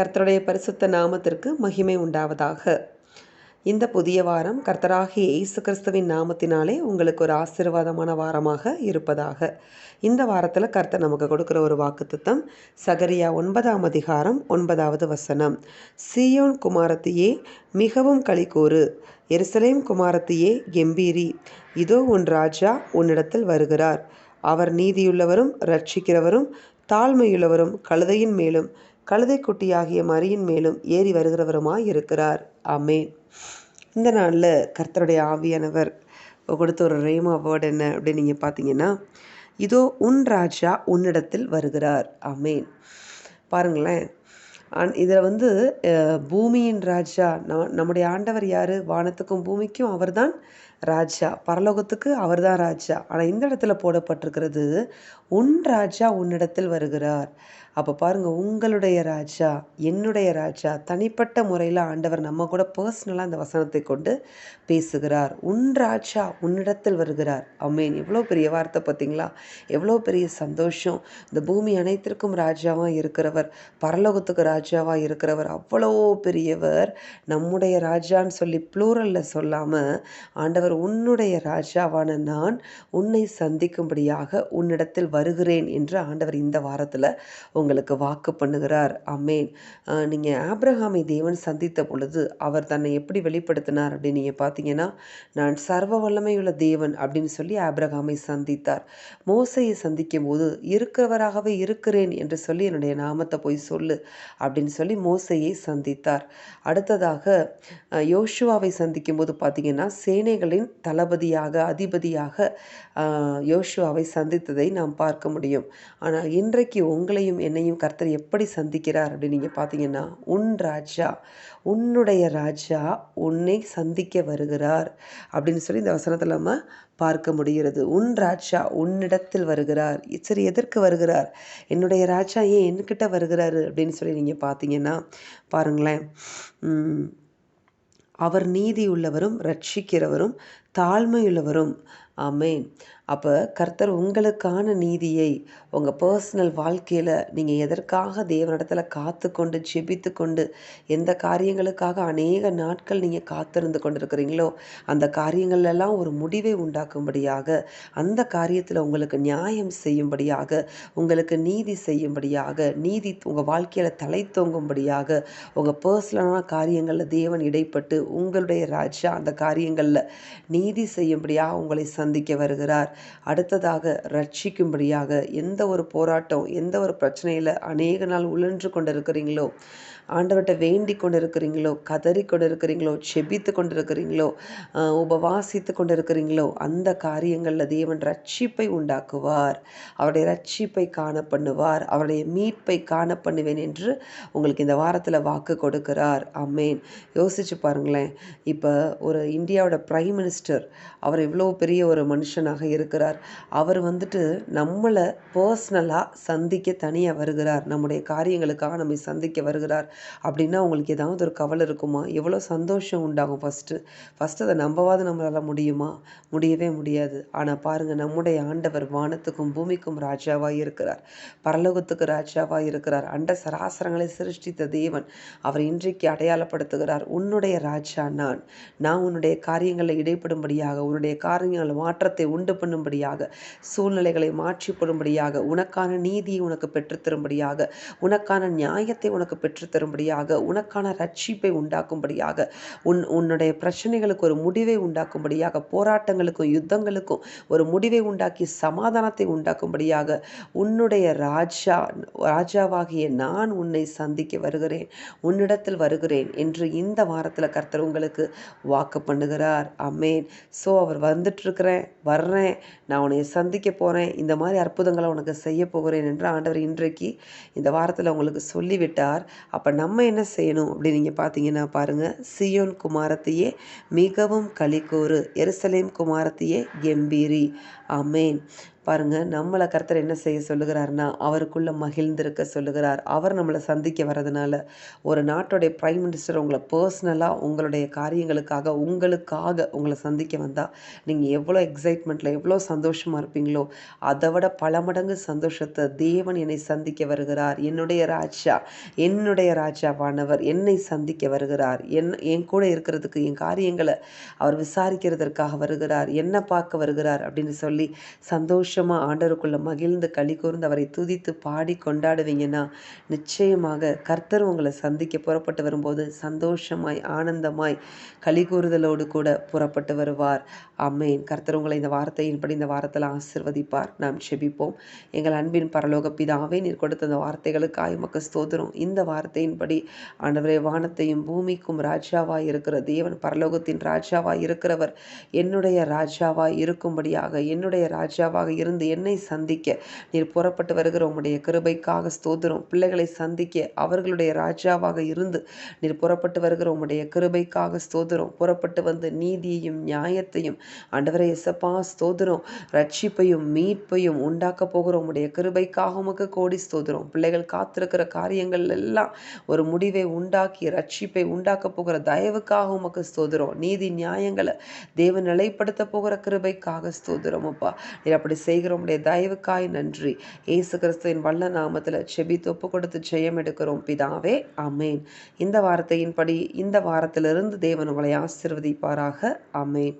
கர்த்தருடைய பரிசுத்த நாமத்திற்கு மகிமை உண்டாவதாக. இந்த புதிய வாரம் கர்த்தராகிய இயேசு கிறிஸ்துவின் நாமத்தினாலே உங்களுக்கு ஒரு ஆசீர்வாதமான வாரமாக இருப்பதாக. இந்த வாரத்தில் கர்த்தர் நமக்கு கொடுக்குற ஒரு வாக்குத்தம் சகரியா ஒன்பதாம் அதிகாரம் ஒன்பதாவது வசனம். சியோன் குமாரத்தையே மிகவும் களிக்கூறு எருசலேம் குமாரத்தையே கெம்பீரி. இதோ உன் ராஜா உன்னிடத்தில் வருகிறார். அவர் நீதியுள்ளவரும் ரட்சிக்கிறவரும் தாழ்மையுள்ளவரும் கழுதையின் மேலும் கழுதைக்குட்டியாகிய மரியின் மேலும் ஏறி வருகிறவருமாய் இருக்கிறார் அமேன் இந்த நாளில் கர்த்தருடைய ஆவியானவர் கொடுத்த ஒரு ரேமா வேர்டு என்ன அப்படின்னு நீங்கள் பார்த்தீங்கன்னா இதோ உன் ராஜா உன்னிடத்தில் வருகிறார். ஆமேன். பாருங்களேன். அன் இதில் வந்து பூமியின் ராஜா ந- நம்முடைய ஆண்டவர் யார்? வானத்துக்கும் பூமிக்கும் அவர்தான் ராஜா. பரலோகத்துக்கு அவர்தான் ராஜா. ஆனால் இந்த இடத்துல போடப்பட்டிருக்கிறது உன் ராஜா உன்னிடத்தில் வருகிறார். அப்போ பாருங்கள் உங்களுடைய ராஜா என்னுடைய ராஜா தனிப்பட்ட முறையில் ஆண்டவர் நம்ம கூட பர்சனலாக அந்த வசனத்தை கொண்டு பேசுகிறார். உன் ராஜா உன்னிடத்தில் வருகிறார். அம்மேன் எவ்வளோ பெரிய வார்த்தை பார்த்தீங்களா எவ்வளோ பெரிய சந்தோஷம். இந்த பூமி அனைத்திற்கும் ராஜாவாக இருக்கிறவர் பரலோகத்துக்கு ராஜாவாக இருக்கிறவர் அவ்வளோ பெரியவர். நம்முடைய ராஜான்னு சொல்லி ப்ளூரலில் சொல்லாமல் ஆண்டவர் உன்னுடைய ராஜாவான நான் உன்னை சந்திக்கும்படியாக உன்னிடத்தில் வருகிறேன் என்று ஆண்டவர் இந்த வாரத்தில் உங்களுக்கு வாக்கு பண்ணுகிறார். அம்மேன் நீங்கள் ஆப்ரஹாமை தேவன் சந்தித்த பொழுது அவர் தன்னை எப்படி வெளிப்படுத்தினார் அப்படின்னு நீங்கள் பார்த்தீங்கன்னா நான் சர்வ வல்லமையுள்ள தேவன் அப்படின்னு சொல்லி ஆப்ரஹாமை சந்தித்தார். மோசையை சந்திக்கும் போது இருக்கிறவராகவே இருக்கிறேன் என்று சொல்லி என்னுடைய நாமத்தை போய் சொல்லு அப்படின்னு சொல்லி மோசையை சந்தித்தார். அடுத்ததாக யோசுவாவை சந்திக்கும் போது பார்த்தீங்கன்னா சேனைகளை சேனைகளின் தளபதியாக அதிபதியாக யோஷுவாவை யோசுவாவை சந்தித்ததை நாம் பார்க்க முடியும். ஆனால் இன்றைக்கு உங்களையும் என்னையும் கர்த்தர் எப்படி சந்திக்கிறார் அப்படின்னு நீங்கள் பார்த்தீங்கன்னா உன் ராஜா உன்னுடைய ராஜா உன்னை சந்திக்க வருகிறார் அப்படின்னு சொல்லி இந்த வசனத்தில் நம்ம பார்க்க முடிகிறது. உன் ராஜா உன்னிடத்தில் வருகிறார். சரி எதற்கு வருகிறார்? என்னுடைய ராஜா ஏன் என்கிட்ட வருகிறாரு அப்படின்னு சொல்லி நீங்கள் பார்த்தீங்கன்னா பாருங்களேன். அவர் நீதி உள்ளவரும் ரட்சிக்கிறவரும் தாழ்மையுள்ளவரும் ஆமென். அப்போ கர்த்தர் உங்களுக்கான நீதியை உங்கள் பர்சனல் வாழ்க்கையில் நீங்கள் எதற்காக தேவனிடத்தில் காத்து கொண்டு ஜெபித்து கொண்டு எந்த காரியங்களுக்காக அநேக நாட்கள் நீங்கள் காத்திருந்து கொண்டிருக்கிறீங்களோ அந்த காரியங்கள்லாம் ஒரு முடிவை உண்டாக்கும்படியாக அந்த காரியத்தில் உங்களுக்கு நியாயம் செய்யும்படியாக உங்களுக்கு நீதி செய்யும்படியாக நீதி உங்கள் வாழ்க்கையில் தலை தோங்கும்படியாக உங்கள் பர்சனலான காரியங்களில் தேவன் இடைப்பட்டு உங்களுடைய ராஜா அந்த காரியங்களில் நீதி செய்யும்படியாக உங்களை சந்திக்க வருகிறார். அடுத்ததாக ரட்சிக்கும்படியாக எந்த ஒரு போராட்டம் எந்த ஒரு பிரச்சனையில் அநேக நாள் உழன்று கொண்டிருக்கிறீங்களோ ஆண்டவர்கிட்ட வேண்டி கொண்டு இருக்கிறீங்களோ கதறி கொண்டு இருக்கிறீங்களோ செபித்து கொண்டு இருக்கிறீங்களோ உபவாசித்து கொண்டு இருக்கிறீங்களோ அந்த காரியங்களில் தேவன் ரட்சிப்பை உண்டாக்குவார். அவருடைய ரட்சிப்பை காண பண்ணுவார். அவருடைய மீட்பை காண பண்ணுவேன் என்று உங்களுக்கு இந்த வாரத்தில் வாக்கு கொடுக்கிறார். அம்மேன் யோசிச்சு பாருங்களேன். இப்போ ஒரு இந்தியாவோட பிரைம் மினிஸ்டர் அவர் இவ்வளோ பெரிய ஒரு மனுஷனாக இருக்கிறார். அவர் வந்துட்டு நம்மளை பர்சனலாக சந்திக்க தனியாக வருகிறார். நம்முடைய காரியங்களுக்காக நம்மை சந்திக்க வருகிறார். அப்படின்னா உங்களுக்கு ஏதாவது ஒரு கவலை இருக்குமா? எவ்வளோ சந்தோஷம் உண்டாகும் ஃபஸ்ட்டு ஃபஸ்ட்டு அதை நம்பவாது நம்மளால் முடியுமா? முடியவே முடியாது. ஆனால் பாருங்கள் நம்முடைய ஆண்டவர் வானத்துக்கும் பூமிக்கும் ராஜாவாக இருக்கிறார். பரலோகத்துக்கு ராஜாவாக இருக்கிறார். அண்ட சராசரங்களை சிருஷ்டித்த தேவன் அவர் இன்றைக்கு அடையாளப்படுத்துகிறார். உன்னுடைய ராஜா நான். நான் உன்னுடைய காரியங்களில் இடைப்படும்படியாக உன்னுடைய காரியங்களை மாற்றத்தை உண்டு பண்ணும்படியாக சூழ்நிலைகளை மாற்றி போடும்படியாக உனக்கான நீதியை உனக்கு பெற்றுத்தரும்படியாக உனக்கான நியாயத்தை உனக்கு பெற்றுத்தரும்படியாக உனக்கான ரட்சிப்பை உண்டாக்கும்படியாக உன் உன்னுடைய பிரச்சனைகளுக்கு ஒரு முடிவை உண்டாக்கும்படியாக போராட்டங்களுக்கும் யுத்தங்களுக்கும் ஒரு முடிவை உண்டாக்கி சமாதானத்தை உண்டாக்கும்படியாக உன்னுடைய ராஜா ராஜாவாகிய நான் உன்னை சந்திக்க வருகிறேன் உன்னிடத்தில் வருகிறேன் என்று இந்த வாரத்தில் கர்த்தர் உங்களுக்கு வாக்கு பண்ணுகிறார். அமேன் ஸோ அவர் வந்துட்டு போகிறேன் வர்றேன் நான் உன்னை சந்திக்க போகிறேன் இந்த மாதிரி அற்புதங்களை உனக்கு செய்ய போகிறேன் என்று ஆண்டவர் இன்றைக்கு இந்த வாரத்தில் உங்களுக்கு சொல்லிவிட்டார். அப்போ நம்ம என்ன செய்யணும் அப்படின்னு நீங்கள் பார்த்தீங்கன்னா பாருங்கள் சியோன் குமாரத்தையே மிகவும் களிக்கூறு எருசலேம் குமாரத்தையே கெம்பீரி. அமேன் பாருங்கள் நம்மளை கர்த்தர் என்ன செய்ய சொல்லுகிறாருன்னா அவருக்குள்ளே மகிழ்ந்திருக்க சொல்லுகிறார். அவர் நம்மளை சந்திக்க வர்றதுனால ஒரு நாட்டுடைய ப்ரைம் மினிஸ்டர் உங்களை பர்சனலாக உங்களுடைய காரியங்களுக்காக உங்களுக்காக உங்களை சந்திக்க வந்தால் நீங்கள் எவ்வளோ எக்ஸைட்மெண்ட்டில் எவ்வளோ சந்தோஷமாக இருப்பீங்களோ அதை விட பல மடங்கு சந்தோஷத்தை தேவன் என்னை சந்திக்க வருகிறார். என்னுடைய ராஜா என்னுடைய ராஜாவானவர் என்னை சந்திக்க வருகிறார். என் என் கூட இருக்கிறதுக்கு என் காரியங்களை அவர் விசாரிக்கிறதற்காக வருகிறார். என்ன பார்க்க வருகிறார் அப்படின்னு சொல்லி சந்தோஷமாக ஆண்டருக்குள்ளே மகிழ்ந்து களி கூர்ந்து அவரை துதித்து பாடி கொண்டாடுவீங்கன்னா நிச்சயமாக கர்த்தர் உங்களை சந்திக்க புறப்பட்டு வரும்போது சந்தோஷமாய் ஆனந்தமாய் களி கூறுதலோடு கூட புறப்பட்டு வருவார். அம்மேன் கர்த்தர் உங்களை இந்த வார்த்தையின்படி இந்த வாரத்தில் ஆசிர்வதிப்பார். நாம் செபிப்போம். எங்கள் அன்பின் பரலோக பிதாவே நீர் கொடுத்த அந்த வார்த்தைகளுக்காய் மக்க ஸ்தோத்திரம். இந்த வார்த்தையின்படி ஆண்டவரே வானத்தையும் பூமிக்கும் ராஜாவாய் இருக்கிற தேவன் பரலோகத்தின் ராஜாவாய் இருக்கிறவர் என்னுடைய ராஜாவாய் இருக்கும்படியாக என்னுடைய ராஜாவாக இருந்து என்னை சந்திக்க நீர் புறப்பட்டு வருகிற உம்முடைய கிருபைக்காக ஸ்தோத்திரம். பிள்ளைகளை சந்திக்க அவர்களுடைய ராஜாவாக இருந்து நீர் புறப்பட்டு வருகிற உம்முடைய கிருபைக்காக ஸ்தோதரும் புறப்பட்டு வந்து நீதியையும் நியாயத்தையும் ஆண்டவரை எசப்பா ஸ்தோதிரம் ரட்சிப்பையும் மீட்பையும் உண்டாக்க போகிற உடைய கிருபைக்காக உமக்கு கோடி ஸ்தோதிரம் பிள்ளைகள் காத்திருக்கிற காரியங்கள் எல்லாம் ஒரு முடிவை உண்டாக்கி ரட்சிப்பை உண்டாக்க போகிற தயவுக்காக உமக்கு ஸ்தோதிரம் நீதி நியாயங்களை தேவ நிலைப்படுத்த போகிற கிருபைக்காக ஸ்தோதிரம் அப்பா. நீர் அப்படி செய்கிற தயவுக்காய் நன்றி. ஏசு கிறிஸ்துவின் வல்ல நாமத்தில் செபி தொப்பு கொடுத்து ஜெயம் எடுக்கிறோம். பிதாவே அமேன் இந்த வார்த்தையின்படி இந்த வாரத்திலிருந்து தேவன் உங்களை ஆசிர்வதிப்பாராக. அமேன்